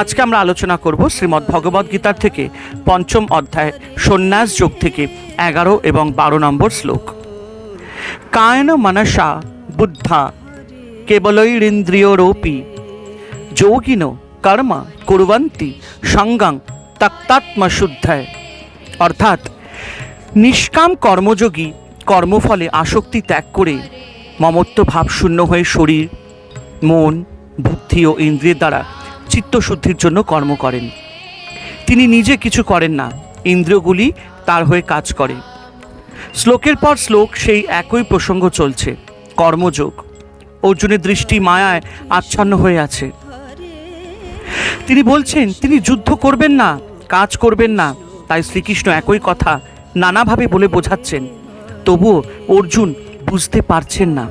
আজকে আমরা আলোচনা করব শ্রীমদ্ ভগবদ্ গীতার থেকে পঞ্চম অধ্যায়, সন্ন্যাস যোগ থেকে এগারো এবং বারো নম্বর শ্লোক। কায়ন মনসা বুদ্ধা কেবলৈরিন্দ্রিয়রূপী যোগিন কর্ম কুর্বন্তি সঙ্গাং তক্তাত্মশুদ্ধায় অর্থাৎ নিষ্কাম কর্মযোগী কর্মফলে আসক্তি ত্যাগ করে মমত্ব ভাবশূন্য হয়ে শরীর, মন, বুদ্ধি ও ইন্দ্রিয়ের দ্বারা চিত্তশুদ্ধির জন্য কর্ম করেন। তিনি নিজে কিছু করেন না, ইন্দ্রিয়গুলি তার হয়ে কাজ করে। শ্লোকের পর শ্লোক সেই একই প্রসঙ্গ চলছে, কর্মযোগ। অর্জুনের দৃষ্টি মায়ায় আচ্ছন্ন হয়ে আছে। তিনি বলছেন, তিনি যুদ্ধ করবেন না, কাজ করবেন না। তাই শ্রীকৃষ্ণ একই কথা নানাভাবে বলে বোঝাচ্ছেন। তবুও অর্জুন বুঝতে পারছেন না।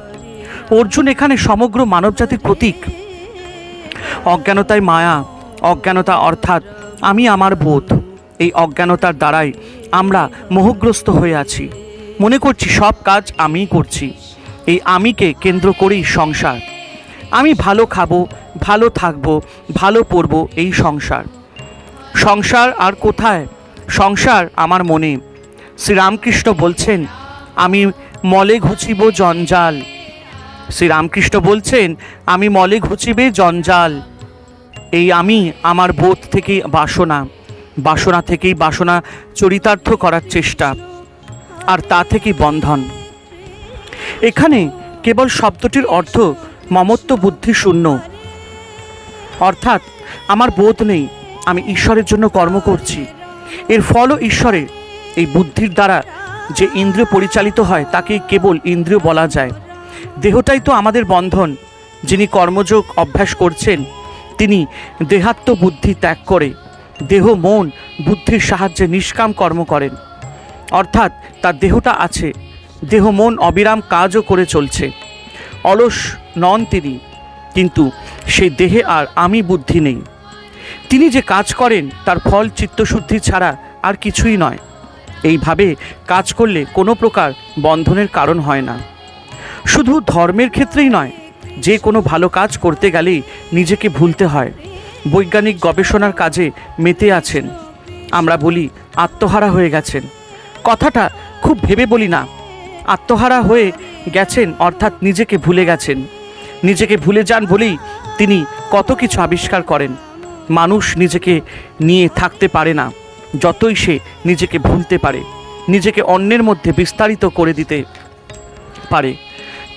অর্জুন এখানে সমগ্র মানবজাতির প্রতীক। অজ্ঞানতায় মায়া, অজ্ঞানতা অর্থাৎ আমি আমার বোধ। এই অজ্ঞানতার দ্বারাই আমরা মোহগ্রস্ত হয়ে আছি। মনে করছি সব কাজ আমিই করছি। এই আমিকে কেন্দ্র করেই সংসার। আমি ভালো খাব, ভালো থাকব, ভালো পরবো এই সংসার। সংসার আর কোথায়? সংসার আমার মনে। শ্রীরামকৃষ্ণ বলছেন, আমি মলে ঘুচিব জঞ্জাল। শ্রীরামকৃষ্ণ বলছেন, আমি মলে ঘুচিবে জঞ্জাল। এই আমি আমার বোধ থেকেই বাসনা বাসনা থেকেই বাসনা চরিতার্থ করার চেষ্টা, আর তা থেকেই বন্ধন। এখানে কেবল শব্দটির অর্থ মমত্ব বুদ্ধি শূন্য। অর্থাৎ আমার বোধ নেই, আমি ঈশ্বরের জন্য কর্ম করছি। এর ফলও ঈশ্বরের এই বুদ্ধির দ্বারা যে ইন্দ্রিয় পরিচালিত হয় তাকে কেবল ইন্দ্রিয় বলা যায়। দেহটাই তো আমাদের বন্ধন, যিনি কর্মযোগ অভ্যাস করছেন তিনি দেহাত্ম বুদ্ধি ত্যাগ করে দেহ, মন, বুদ্ধির সাহায্যে নিষ্কাম কর্ম করেন। অর্থাৎ তার দেহটা আছে। দেহ, মন অবিরাম কাজও করে চলছে। অলস নন তিনি। কিন্তু সেই দেহে আর আমি বুদ্ধি নেই। তিনি যে কাজ করেন, তার ফল চিত্তশুদ্ধি ছাড়া আর কিছুই নয়। এইভাবে কাজ করলে কোনো প্রকার বন্ধনের কারণ হয় না। শুধু ধর্মের ক্ষেত্রেই নয় যে কোনো ভালো কাজ করতে গেলেই নিজেকে ভুলতে হয়। বৈজ্ঞানিক গবেষণার কাজে মেতে আছেন। আমরা বলি, আত্মহারা হয়ে গেছেন। কথাটা খুব ভেবে বলি না। আত্মহারা হয়ে গেছেন অর্থাৎ নিজেকে ভুলে গেছেন। নিজেকে ভুলে যান বলেই তিনি কত কিছু আবিষ্কার করেন। মানুষ নিজেকে নিয়ে থাকতে পারে না, যতই সে নিজেকে ভুলতে পারে। নিজেকে অন্যের মধ্যে বিস্তারিত করে দিতে পারে।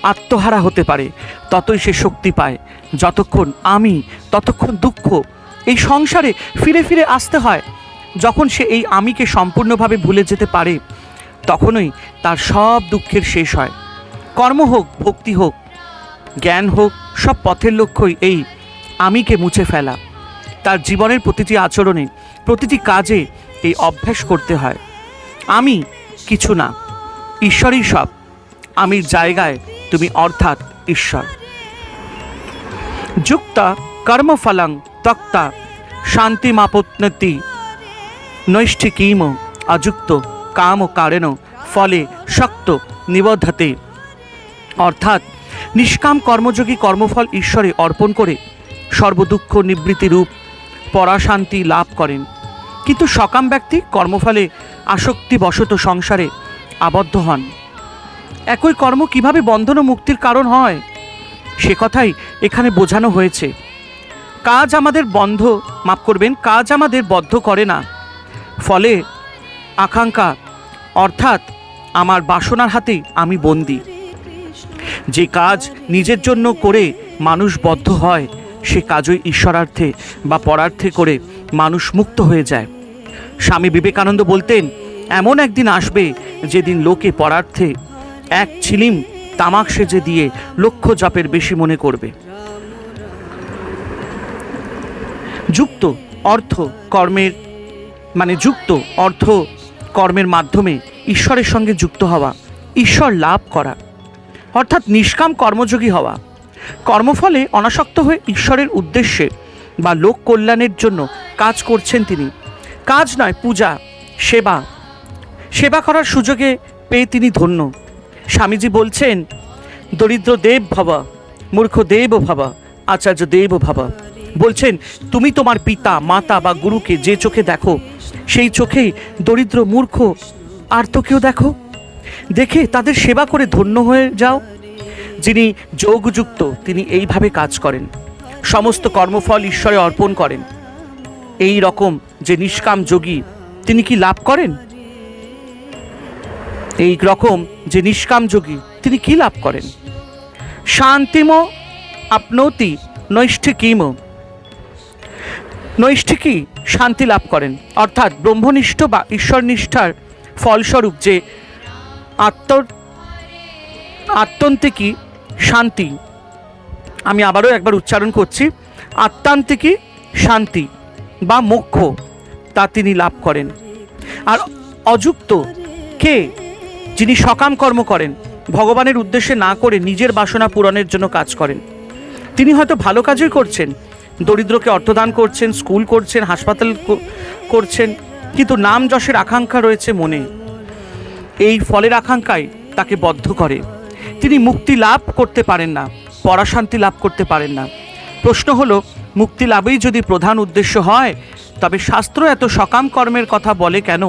আত্মহারা হতে পারে। ততই সে শক্তি পায়। যতক্ষণ আমি, ততক্ষণ দুঃখ এই সংসারে ফিরে ফিরে আসতে হয়। যখন সে এই আমিকে সম্পূর্ণভাবে ভুলে যেতে পারে, তখনই তার সব দুঃখের শেষ হয়। কর্ম হোক, ভক্তি হোক, জ্ঞান হোক, সব পথের লক্ষ্যই এই আমিকে মুছে ফেলা। তার জীবনের প্রতিটি আচরণে, প্রতিটি কাজে এই অভ্যাস করতে হয়। আমি কিছু না, ঈশ্বরই সব। আমির জায়গায় তুমি অর্থাৎ ঈশ্বর। যুক্তা কর্মফলং তক্তা শান্তিমাপোন্নতি নৈষ্ঠিকীম অযুক্ত কাম কারেণ ফলে শক্ত নিবদ্ধতে। অর্থাৎ নিষ্কাম কর্মযোগী কর্মফল ঈশ্বরে অর্পণ করে সর্বদুঃখ নিবৃত্তি রূপ পরাশান্তি লাভ করেন। কিন্তু সকাম ব্যক্তি কর্মফলে আসক্তিবশত সংসারে আবদ্ধ হন। একই কর্ম কীভাবে বন্ধন ও মুক্তির কারণ হয়? সে কথাই এখানে বোঝানো হয়েছে। কাজ আমাদের বন্ধ, মাফ করবেন, কাজ আমাদের বদ্ধ করে না। ফলে আকাঙ্ক্ষা, অর্থাৎ আমার বাসনার হাতে আমি বন্দি। যে কাজ নিজের জন্য করে মানুষ বদ্ধ হয়, সে কাজই ঈশ্বরার্থে বা পরার্থে করে মানুষ মুক্ত হয়ে যায়। স্বামী বিবেকানন্দ বলতেন, এমন একদিন আসবে যেদিন লোকে পরার্থে এক ছিলিম তামাক সেজে দিয়ে লক্ষ জপের বেশি মনে করবে। যুক্ত অর্থ কর্মের মানে যুক্ত অর্থ কর্মের মাধ্যমে ঈশ্বরের সঙ্গে যুক্ত হওয়া, ঈশ্বর লাভ করা। অর্থাৎ নিষ্কাম কর্মযোগী হওয়া। কর্মফলে অনাসক্ত হয়ে ঈশ্বরের উদ্দেশ্যে বা লোক কল্যাণের জন্য কাজ করছেন তিনি। কাজ নয়, পূজা, সেবা। সেবা করার সুযোগে পেয়ে তিনি ধন্য। স্বামীজি বলছেন, দরিদ্র দেব ভাবা, মূর্খ দেব ভাবা, আচার্য দেব ভাবা। বলছেন, তুমি তোমার পিতা, মাতা বা গুরুকে যে চোখে দেখো, সেই চোখেই দরিদ্র মূর্খ আর তো কেউ দেখো। দেখে তাদের সেবা করে ধন্য হয়ে যাও। যিনি যোগযুক্ত, তিনি এইভাবে কাজ করেন। সমস্ত কর্মফল ঈশ্বরে অর্পণ করেন। এই রকম যে নিষ্কাম যোগী, তিনি কি লাভ করেন? এই রকম যে নিষ্কাম যোগী তিনি কি লাভ করেন? শান্তিম আপনতি নৈষ্ঠিকিম। নৈষ্ঠিকই শান্তি লাভ করেন। অর্থাৎ ব্রহ্মনিষ্ঠ বা ঈশ্বরনিষ্ঠার ফলস্বরূপ যে আত্ম আত্যন্তিকী শান্তি। আমি আবারও একবার উচ্চারণ করছি। আত্মান্তিকী শান্তি বা মোক্ষ, তা তিনি লাভ করেন। আর অযুক্ত কে? যিনি সকাম কর্ম করেন, ভগবানের উদ্দেশ্যে না করে নিজের বাসনা পূরণের জন্য কাজ করেন। তিনি হয়তো ভালো কাজই করছেন, দরিদ্রকে অর্থদান করছেন, স্কুল করছেন, হাসপাতাল করছেন, কিন্তু নাম যশের আকাঙ্ক্ষা রয়েছে মনে। এই ফলের আকাঙ্ক্ষায় তাকে বদ্ধ করে। তিনি মুক্তি লাভ করতে পারেন না, পরাশান্তি লাভ করতে পারেন না। প্রশ্ন হলো, মুক্তি লাভই যদি প্রধান উদ্দেশ্য হয়, তবে শাস্ত্র এত সকাম কর্মের কথা বলে কেন?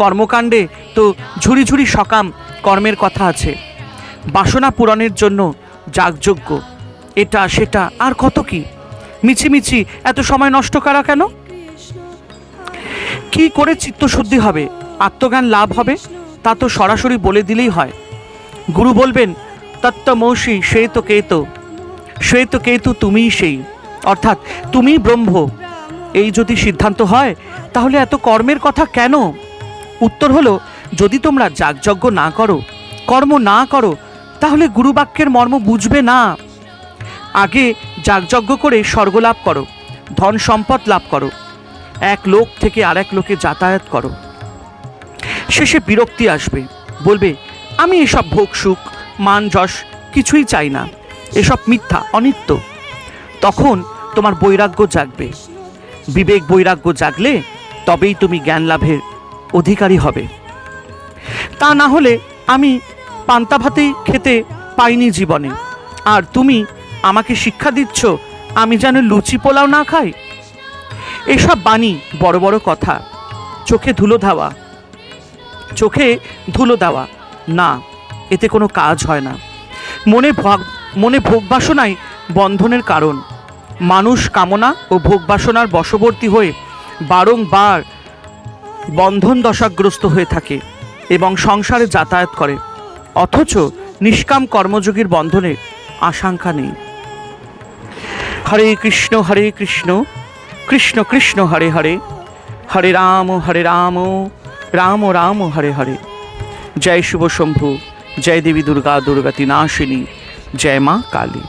কর্মকাণ্ডে তো ঝুড়ি ঝুড়ি সকাম কর্মের কথা আছে। বাসনা পূরণের জন্য যাগযজ্ঞ। এটা, সেটা, আর কত কি? মিছিমিছি এত সময় নষ্ট করা কেন? কি করে চিত্তশুদ্ধি হবে? আত্মজ্ঞান লাভ হবে? তা তো সরাসরি বলে দিলেই হয়। গুরু বলবেন তত্ত্বমৌসি শ্বেত কেতু। শ্বেত কেতু, তুমিই সেই। অর্থাৎ তুমি ব্রহ্ম। এই যদি সিদ্ধান্ত হয়, তাহলে এত কর্মের কথা কেন? উত্তর হলো যদি তোমরা যাগযজ্ঞ না করো, কর্ম না করো, তাহলে গুরুবাক্যের মর্ম বুঝবে না। আগে যাগযজ্ঞ করে স্বর্গলাভ করো, ধন সম্পদ লাভ করো, এক লোক থেকে আর এক লোকে যাতায়াত করো। শেষে বিরক্তি আসবে, বলবে, আমি এসব ভোগ, সুখ, মান, যশ কিছুই চাই না, এসব মিথ্যা, অনিত্য। তখন তোমার বৈরাগ্য জাগবে। বিবেক বৈরাগ্য জাগলে তবেই তুমি জ্ঞান লাভের অধিকারী হবে। তা না হলে আমি পান্তা ভাতেই খেতে পাইনি জীবনে। আর তুমি আমাকে শিক্ষা দিচ্ছ, আমি যেন লুচি পোলাও না খাই? এসব বাণী বড় বড় কথা। চোখে ধুলো ধাওয়া চোখে ধুলো দেওয়া। না, এতে কোনো কাজ হয় না। মনে ভোগ মনে ভোগ বাসনাই বন্ধনের কারণ। মানুষ কামনা ও ভোগ বাসনার বশবর্তী হয়ে বারংবার বন্ধন দশাগ্রস্ত হয়ে থাকে। এবং সংসারে যাতায়াত করে। অথচ নিষ্কাম কর্মযোগীর বন্ধনের আশঙ্কা নেই। হরে কৃষ্ণ হরে কৃষ্ণ কৃষ্ণ কৃষ্ণ, হরে হরে হরে রাম হরে রাম রাম রাম, হরে হরে। জয় শুভ শম্ভু, জয় দেবী দুর্গা দুর্গাতি নাশিনী জয় মা কালী।